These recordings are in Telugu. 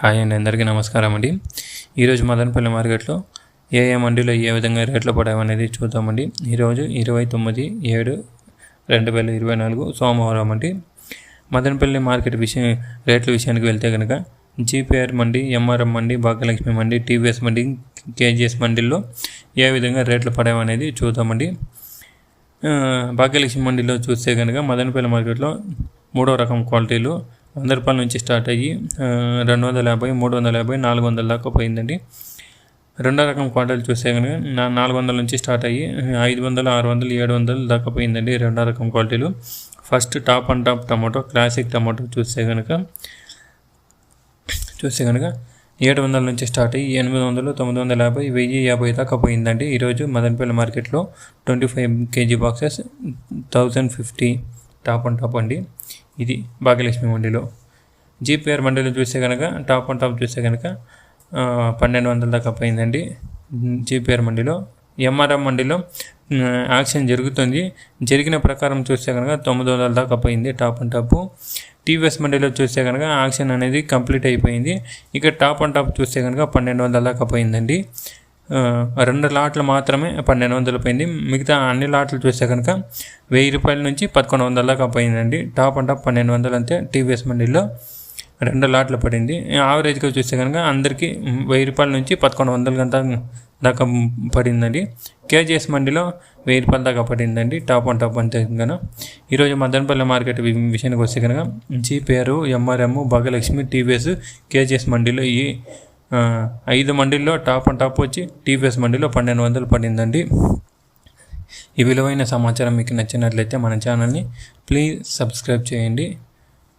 హాయ్ అండి అందరికీ నమస్కారం అండి. ఈరోజు మదనపల్లి మార్కెట్లో ఏ ఏ మండీలో ఏ విధంగా రేట్లు పడాయనేది చూద్దామండి. ఈరోజు ఇరవై తొమ్మిది ఏడు రెండు వేల ఇరవై నాలుగు సోమవారం అండి. మదనపల్లి మార్కెట్ విషయం రేట్ల విషయానికి వెళ్తే కనుక GPR mandi MRM mandi Bhagyalakshmi mandi TVS mandi KGS మండీల్లో ఏ విధంగా రేట్లు పడాయనేది చూద్దామండి. భాగ్యలక్ష్మి మండీలో చూస్తే కనుక మదనపల్లి మార్కెట్లో మూడో రకం క్వాలిటీలు వంద రూపాయల నుంచి స్టార్ట్ అయ్యి రెండు వందల యాభై మూడు వందల యాభై నాలుగు వందల దాకా పోయిందండి. రెండో రకం క్వాలిటీలు చూస్తే కనుక నా- నాలుగు వందల నుంచి స్టార్ట్ అయ్యి ఐదు వందలు ఆరు వందలు ఏడు వందలు దాకా పోయిందండి రెండో రకం క్వాలిటీలు first top and top tomato classic tomato చూస్తే కనుక చూస్తే కనుక ఏడు వందల నుంచి స్టార్ట్ అయ్యి ఎనిమిది వందలు తొమ్మిది వందల యాభై వెయ్యి యాభై దాకా పోయిందండి. ఈరోజు మదనపల్లి మార్కెట్లో twenty five KG boxes thousand fifty top and top అండి. ఇది భాగ్యలక్ష్మి మండీలో. జీపీఆర్ మండీలో చూస్తే కనుక టాప్ అండ్ టాప్ చూస్తే కనుక పన్నెండు వందల దాకా పోయిందండి. జీపీఆర్ మండీలో ఎంఆర్ఎం మండీలో యాక్షన్ జరుగుతుంది. జరిగిన ప్రకారం చూస్తే కనుక తొమ్మిది వందల దాకా పోయింది టాప్ అండ్ టాప్ టీవీఎస్ మండీలో చూస్తే కనుక యాక్షన్ అనేది కంప్లీట్ అయిపోయింది. ఇక టాప్ అండ్ టాప్ చూస్తే కనుక పన్నెండు వందల దాకా పోయిందండి. రెండు లాట్లు మాత్రమే పన్నెండు వందలు పోయింది. మిగతా అన్ని లాట్లు చూస్తే కనుక వెయ్యి రూపాయల నుంచి పదకొండు వందల దాకా పోయిందండి. టాప్ అండ్ టాప్ పన్నెండు వందలు అంతే టీవీఎస్ మండీలో రెండు లాట్లు పడింది. యావరేజ్గా చూస్తే కనుక అందరికీ వెయ్యి రూపాయల నుంచి పదకొండు వందల గంట దాకా పడిందండి. కేజీఎస్ మండీలో వెయ్యి రూపాయల దాకా పడిందండి. టాప్ అండ్ టాప్ అంతే కనుక. ఈరోజు మదనపల్లి మార్కెట్ విషయానికి వస్తే కనుక GPR MRM Bhagyalakshmi TVS KGS మండీలో ఈ ఐదు మండీల్లో టాప్ అండ్ టాప్ వచ్చి టీవీఎస్ మండీలో పన్నెండు వందలు పడిందండి. ఈ విలువైన సమాచారం మీకు నచ్చినట్లయితే మన ఛానల్ని ప్లీజ్ సబ్స్క్రైబ్ చేయండి.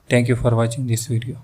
Thank you for watching this video